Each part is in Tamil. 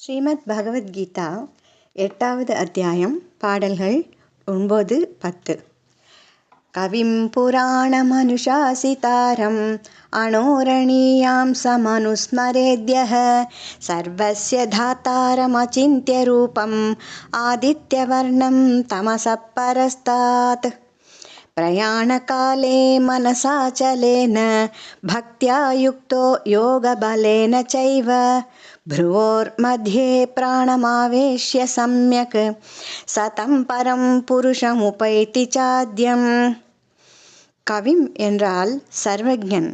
ஸ்ரீமத் பகவத்கீதா எட்டாவது அத்தியாயம் பாடல்கள் ஒன்பது பத்து கவிம் புராணமனுசாசிதாரம் அனோரணீயாம் சமனுஸ்மரேத்யः சர்வஸ்ய தாத்தாரமச்சிந்திய ரூபம் ஆதித்யவர்ணம் தமசः परस्तात् प्रयाणकाले मनसाचलेन भक्त्या युक्तो योगबलेन चैव भ्रुवोर्मध्ये प्राणमावेश्य सम्यक् सतं பரம் புருஷமுபைத்தி சாத்தியம் கவிம் என்றால் சர்வஜன்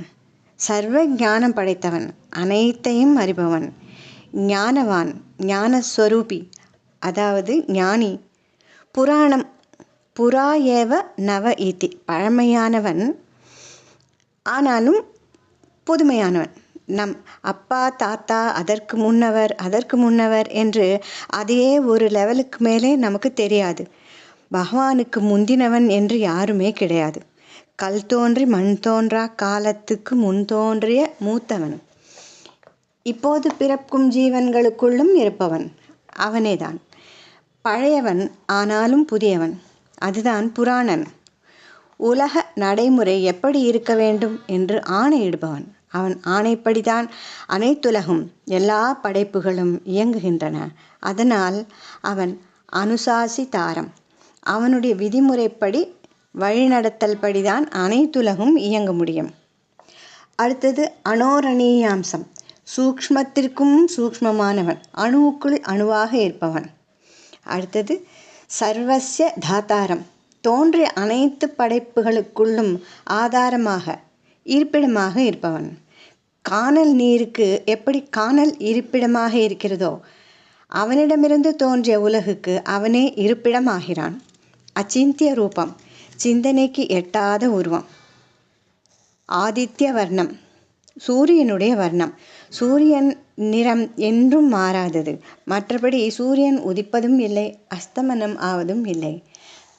சர்வ ஞானம் படைத்தவன் அனைத்தையும் அறிபவன் ஞானவான் ஞானஸ்வரூபி அதாவது ஞானி புராணம் புறா ஏவ நவ ஈதி பழமையானவன் ஆனாலும் புதுமையானவன். நம் அப்பா தாத்தா அதற்கு முன்னவர் அதற்கு முன்னவர் என்று அதையே ஒரு லெவலுக்கு மேலே நமக்கு தெரியாது. பகவானுக்கு முந்தினவன் என்று யாருமே கிடையாது. கல் தோன்றி மண் தோன்றா காலத்துக்கு முன் தோன்றிய மூத்தவன். இப்போது பிறக்கும் ஜீவன்களுக்குள்ளும் இருப்பவன். அவனேதான். பழையவன் ஆனாலும் புதியவன். அதுதான் புராணன் உலக நடைமுறை எப்படி இருக்க வேண்டும் என்று ஆணையிடுபவன். அவன் ஆணைப்படிதான் அனைத்துலகும் எல்லா படைப்புகளும் இயங்குகின்றன. அதனால் அவன் அனுசாசி தாரம். அவனுடைய விதிமுறைப்படி வழிநடத்தல் படிதான் அனைத்துலகும் இயங்க முடியும். அடுத்தது அனோரணீயாம்சம். சூக்ஷ்மத்திற்கும் சூக்ஷ்மமானவன். அணுவுக்குள் அணுவாக இருப்பவன். அடுத்தது சர்வசிய தாத்தாரம் தோன்றிய அனைத்து படைப்புகளுக்குள்ளும் ஆதாரமாக இருப்பிடமாக இருப்பவன். காணல் நீருக்கு எப்படி காணல் இருப்பிடமாக இருக்கிறதோ அவனிடமிருந்து தோன்றிய உலகுக்கு அவனே இருப்பிடமாகிறான். அச்சிந்திய ரூபம் சிந்தனைக்கு எட்டாத உருவம். ஆதித்ய வர்ணம் சூரியனுடைய வர்ணம். சூரியன் நிறம் என்றும் மாறாதது. மற்றபடி சூரியன் உதிப்பதும் இல்லை அஸ்தமனம் ஆவதும் இல்லை.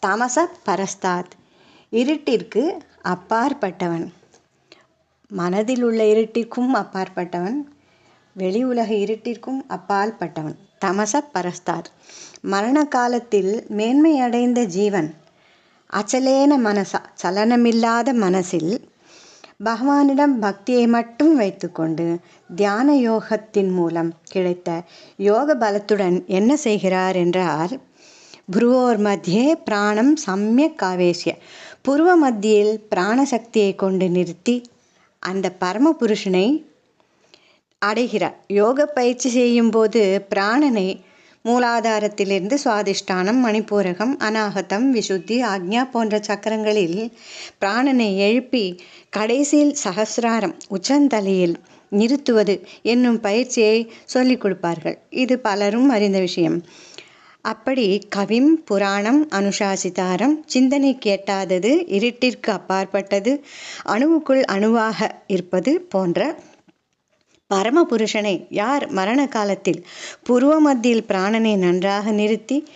தமச பரஸ்தாத் இருட்டிற்கு அப்பாற்பட்டவன். மனதில் உள்ள இருட்டிற்கும் அப்பாற்பட்டவன். வெளி உலக இருட்டிற்கும் அப்பாற்பட்டவன். தமச பரஸ்தாத் மரண காலத்தில் மேன்மையடைந்த ஜீவன். அச்சலேன மனசா சலனமில்லாத மனசில் பகவானிடம் பக்தியை மட்டும் வைத்துக்கொண்டு தியான யோகத்தின் மூலம் கிடைத்த யோக பலத்துடன் என்ன செய்கிறார் என்றால் புருவோர் மத்தியே பிராணம் சமயக் ஆவேசிய புருவ மத்தியில் பிராணசக்தியை கொண்டு நிறுத்தி அந்த பரம புருஷனை அடைகிறார். யோக பயிற்சி செய்யும் போது பிராணனை மூலாதாரத்திலிருந்து சுவாதிஷ்டானம் மணிப்பூரகம் அநாகதம் விசுத்தி ஆக்ஞா போன்ற சக்கரங்களில் பிராணனை எழுப்பி கடைசியில் சகசிராரம் உச்சந்தலையில் நிறுத்துவது என்னும் பயிற்சியை சொல்லிக் கொடுப்பார்கள். இது பலரும் அறிந்த விஷயம். அப்படி கவிம் புராணம் அனுஷாசிதாரம் சிந்தனை கேட்டாதது இருட்டிற்கு அப்பாற்பட்டது அணுவுக்குள் அணுவாக இருப்பது போன்ற பரமபுருஷனை யார் மரண காலத்தில் புருவ மத்தியில் பிராணனை நன்றாக நிறுத்தி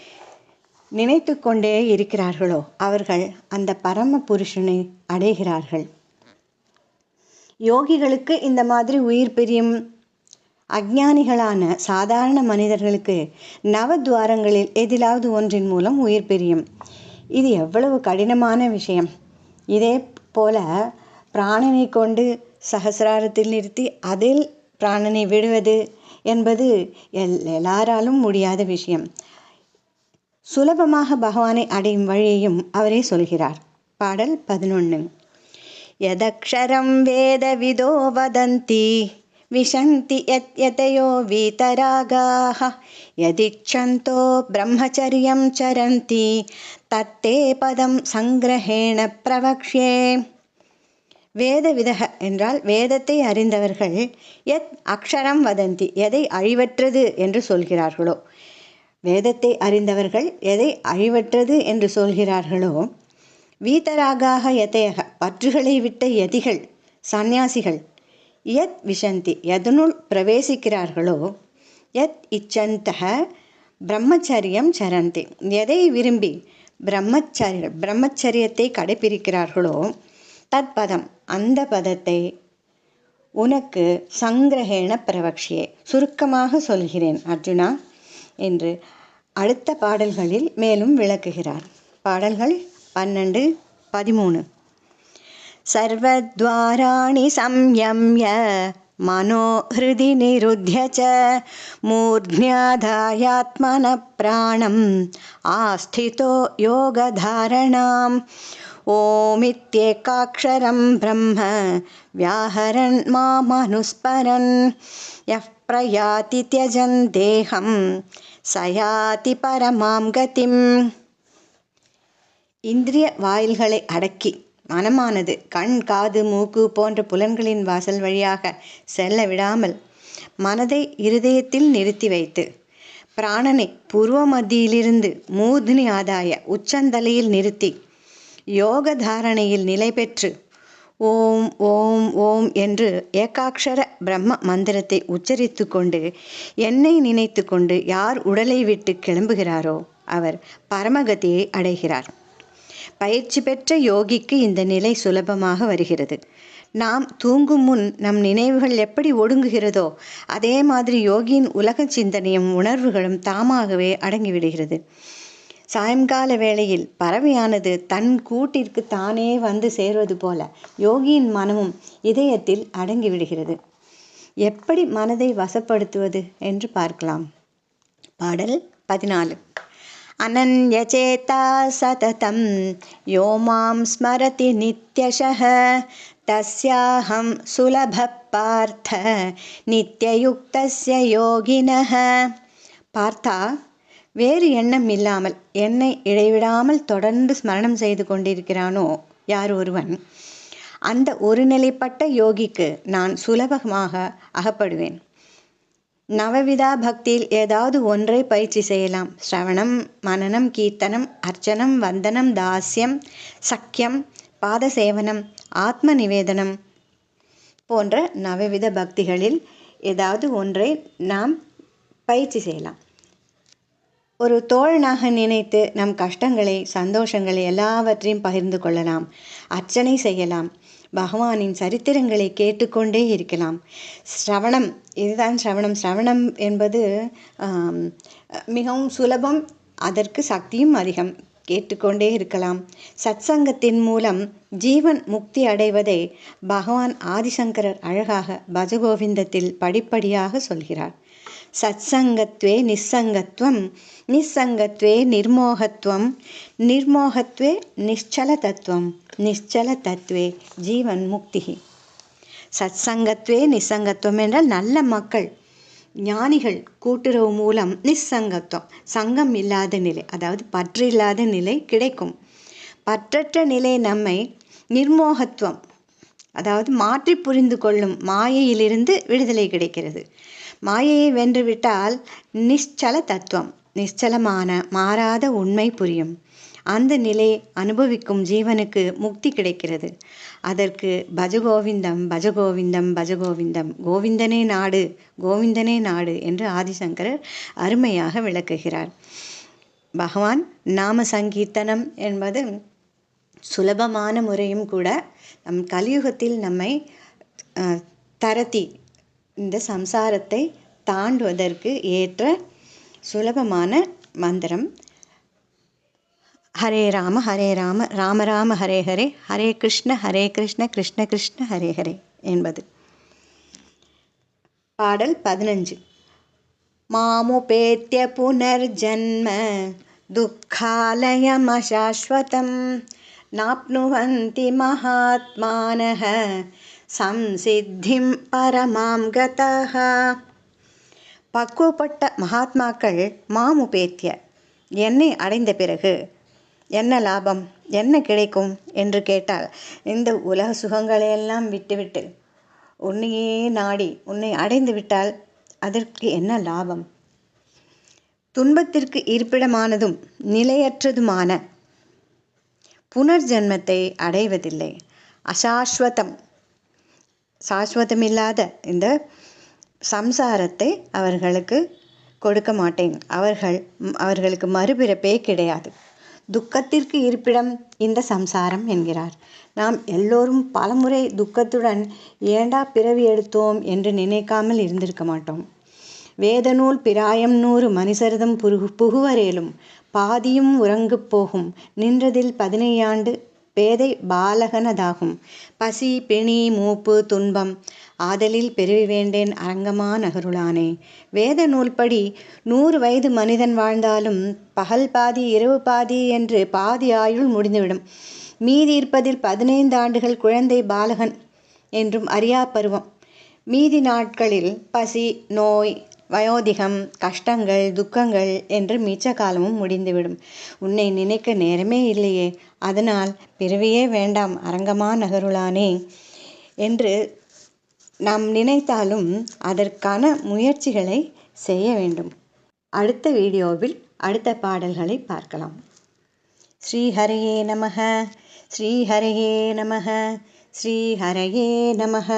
நினைத்து கொண்டே இருக்கிறார்களோ அவர்கள் அந்த பரம புருஷனை அடைகிறார்கள். யோகிகளுக்கு இந்த மாதிரி உயிர் பிரியும் அஜானிகளான சாதாரண மனிதர்களுக்கு நவத்வாரங்களில் எதிலாவது ஒன்றின் மூலம் உயிர் பிரியும். இது எவ்வளவு கடினமான விஷயம். இதே போல பிராணனை கொண்டு சகசிராரத்தில் நிறுத்தி அதில் பிராணனை விடுவது என்பது எல் எல்லாராலும் முடியாத விஷயம். சுலபமாக பகவானை அடையும் வழியையும் அவரே சொல்கிறார். பாடல் பதினொன்று எதக்ஷரம் வேத விதோ வதந்தி விஷந்தி யத் யதையோ வீதராகாக யதிச்சந்தோ பிரம்மச்சரியம் சரந்தி தத்தே பதம் சங்கிரஹேண பிரவக்ஷே வேத விதக என்றால் வேதத்தை அறிந்தவர்கள் எத் அக்ஷரம் வதந்தி எதை அழிவற்றது என்று சொல்கிறார்களோ? வேதத்தை அறிந்தவர்கள் எதை அழிவற்றது என்று சொல்கிறார்களோ? வீதராகாக எதையக பற்றுகளை விட்ட எதிகள் சந்நியாசிகள் யத் விஷந்தி எதனுள் பிரவேசிக்கிறார்களோ? எத் இச்சந்தக பிரம்மச்சரியம் சரந்தி. எதை விரும்பி பிரம்மச்சரிய பிரம்மச்சரியத்தை கடைபிடிக்கிறார்களோ? தத்பதம் அந்த பதத்தை உனக்கு சங்கிரகேண பிரவக்ஷியே சுருக்கமாக சொல்கிறேன் அர்ஜுனா என்று அடுத்த பாடல்களில் மேலும் விளக்குகிறார் பாடல்கள் பன்னெண்டு பதிமூணு सर्वद्वाराणि संयम्य मनो हृदि निरुध्य च मूर्ध्याधायात्मनः प्राणम् आस्थितो योगधारणाम् ओमित्येकाक्षरं ब्रह्म व्याहरन् मामनुस्मरन् यः प्रयाति त्यजन् देहं स याति परमां गतिम् இந்திரிய வாயில்களை அடக்கி மனமானது கண் காது மூக்கு போன்ற புலன்களின் வாசல் வழியாக செல்ல விடாமல் மனதை இருதயத்தில் நிறுத்தி வைத்து பிராணனை பூர்வ மத்தியிலிருந்து மூர்தினி ஆதாய உச்சந்தலையில் நிறுத்தி யோக தாரணையில் நிலை பெற்று ஓம் ஓம் ஓம் என்று ஏகாட்சர பிரம்ம மந்திரத்தை உச்சரித்து கொண்டு என்னை நினைத்து கொண்டு யார் உடலை விட்டு கிளம்புகிறாரோ அவர் பரமகதியை அடைகிறார். பயிற்சி பெற்ற யோகிக்கு இந்த நிலை சுலபமாக வருகிறது. நாம் தூங்கும் முன் நம் நினைவுகள் எப்படி ஒடுங்குகிறதோ அதே மாதிரி யோகியின் உலக சிந்தனையும் உணர்வுகளும் தாமாகவே அடங்கிவிடுகிறது. சாயங்கால வேளையில் பறவையானது தன் கூட்டிற்கு தானே வந்து சேர்வது போல யோகியின் மனமும் இதயத்தில் அடங்கிவிடுகிறது எப்படி மனதை வசப்படுத்துவது என்று பார்க்கலாம் பாடல் பதினாலு अनन्यचेता सततं यो मां स्मरति नित्यशः तस्याहं सुलभः पार्थ நித்தியயுக்தஸ்ய யோகினः பார்த்தா வேறு எண்ணம் இல்லாமல் என்னை இடைவிடாமல் தொடர்ந்து ஸ்மரணம் செய்து கொண்டிருக்கிறானோ? யார் ஒருவன்? அந்த ஒருநிலைப்பட்ட யோகிக்கு நான் சுலபமாக அகப்படுவேன். நவவிதா பக்தியில் ஏதாவது ஒன்றை பயிற்சி செய்யலாம். ஸ்ரவணம் மனனம் கீர்த்தனம் அர்ச்சனம் வந்தனம் தாஸ்யம் சக்கியம் பாதசேவனம் ஆத்ம நிவேதனம் போன்ற நவவித பக்திகளில் ஏதாவது ஒன்றை நாம் பயிற்சி செய்யலாம். ஒரு தோழனாக நினைத்து நம் கஷ்டங்களை சந்தோஷங்களை எல்லாவற்றையும் பகிர்ந்து கொள்ளலாம். அர்ச்சனை செய்யலாம். பகவானின் சரித்திரங்களை கேட்டுக்கொண்டே இருக்கலாம். ஸ்ரவணம் இதுதான் ஸ்ரவணம். ஸ்ரவணம் என்பது மிகவும் சுலபம் அதற்கு சக்தியும் அதிகம். கேட்டுக்கொண்டே இருக்கலாம். சத்சங்கத்தின் மூலம் ஜீவன் முக்தி அடைவதை பகவான் ஆதிசங்கரர் அழகாக பஜகோவிந்தத்தில் படிப்படியாக சொல்கிறார். சத்சங்கத்வே நிஸ்ஸங்கத்வம் நிஸ்ஸங்கத்வே நிர்மோகத்வம். நிர்மோகத்வே நிச்சலதத்வம். நிச்சலதத்வே ஜீவன் முக்தி சத்சங்கத்வே நிசங்கத்துவம் என்றால் நல்ல மக்கள் ஞானிகள் கூட்டுறவு மூலம் நிசங்கத்துவம் சங்கம் இல்லாத நிலை அதாவது பற்று இல்லாத நிலை கிடைக்கும். பற்றற்ற நிலை நம்மை நிர்மோகத்துவம் அதாவது மாற்றி புரிந்து கொள்ளும் மாயையிலிருந்து விடுதலை கிடைக்கிறது. மாயையை வென்றுவிட்டால் நிச்சல தத்துவம் நிశ్చலமான மாறாத உண்மை புரியும். அந்த நிலை அனுபவிக்கும் ஜீவனுக்கு முக்தி கிடைக்கிறது. அதற்கு பஜகோவிந்தம் பஜகோவிந்தம் பஜகோவிந்தம் கோவிந்தனே நாடு கோவிந்தனே நாடு என்று ஆதிசங்கரர் அருமையாக விளக்குகிறார். பகவான் நாம சங்கீர்த்தனம் என்பது சுலபமான முறையும் கூட நம் கலியுகத்தில் நம்மை தரத்தி இந்த சம்சாரத்தை தாண்டுவதற்கு ஏற்ற சுலபமான மந்திரம். ஹரே ராம ஹரே ராம ராம ராம ஹரே ஹரே ஹரே கிருஷ்ண ஹரே கிருஷ்ண கிருஷ்ண கிருஷ்ண ஹரே ஹரே என்பது. பாடல் பதினஞ்சு. மாமுபேத்திய புனர்ஜன்ம துக்காலயமசாஸ்வதம். நாப்னுவந்தி மகாத்மானः சம்சித்திம் பரமாம் கதः பக்குவப்பட்ட மகாத்மாக்கள் மாமுபேத்திய என்னை அடைந்த பிறகு என்ன லாபம் என்ன கிடைக்கும்? என்று கேட்டால் இந்த உலக சுகங்களையெல்லாம் விட்டுவிட்டு உன்னையே நாடி உன்னை அடைந்து விட்டால் அதற்கு என்ன லாபம்? துன்பத்திற்கு இருப்பிடமானதும் நிலையற்றதுமான புனர்ஜென்மத்தை அடைவதில்லை. அசாஸ்வதம் சாஸ்வதமில்லாத இந்த சம்சாரத்தை அவர்களுக்கு கொடுக்க மாட்டேன். அவர்கள் அவர்களுக்கு மறுபிறப்பே கிடையாது. துக்கத்திற்கு இருப்பிடம் இந்த சம்சாரம் என்கிறார். நாம் எல்லோரும் பலமுறை துக்கத்துடன் ஏண்டா பிறவி எடுத்தோம் என்று நினைக்காமல் இருந்திருக்க மாட்டோம். வேதநூல் பிராயம் நூறு மனுசரதம் புருகு புகுவரேலும் பாதியும் உறங்கு போகும். நின்றதில் பதினையாண்டு பேதை பாலகனதாகும். பசி பிணி மூப்பு துன்பம் ஆதலில் பெருவி வேண்டேன் அரங்கமா நகருளானே. வேத நூல்படி நூறு வயது மனிதன் வாழ்ந்தாலும் பகல் பாதி இரவு பாதி என்று பாதி ஆயுள் முடிந்துவிடும். மீதி இருப்பதில் பதினைந்து ஆண்டுகள் குழந்தை பாலகன் என்றும் அறியா பருவம். மீதி நாட்களில் பசி நோய் வயோதிகம் கஷ்டங்கள் துக்கங்கள் என்று மிச்ச காலமும் முடிந்துவிடும். உன்னை நினைக்க நேரமே இல்லையே. அதனால் பிறவியே வேண்டாம் அரங்கமா நகருளானே என்று நாம் நினைத்தாலும் அதற்கான முயற்சிகளை செய்ய வேண்டும். அடுத்த வீடியோவில் அடுத்த பாடல்களை பார்க்கலாம். ஸ்ரீஹரையே நமக ஸ்ரீஹரையே நமக ஸ்ரீஹரையே நமக.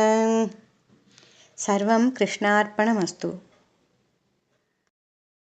சர்வம் கிருஷ்ணார்ப்பணமஸ்து.